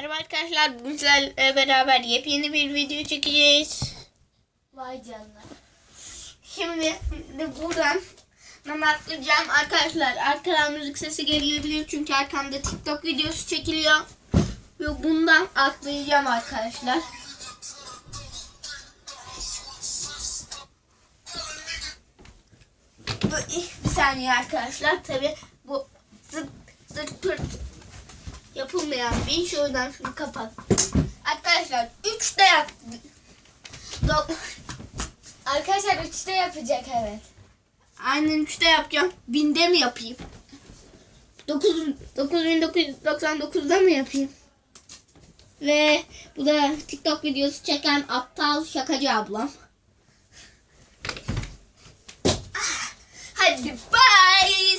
Merhaba arkadaşlar, bugün sizlerle beraber yepyeni bir video çekeceğiz. Vay canına. Şimdi de buradan ben atlayacağım arkadaşlar. Arkadan müzik sesi gelebilir çünkü arkamda TikTok videosu çekiliyor. Ve bundan atlayacağım arkadaşlar. Bir saniye arkadaşlar. Tabi yapılmayan bir şuradan şunu kapat. Arkadaşlar 3'te yap. Do- Arkadaşlar üçte yapacak evet. Aynen 3'te yapacağım. 1000'de mi yapayım? 9 9999'da mı yapayım? Ve bu da TikTok videosu çeken aptal şakacı ablam. Ah, Hadi bye.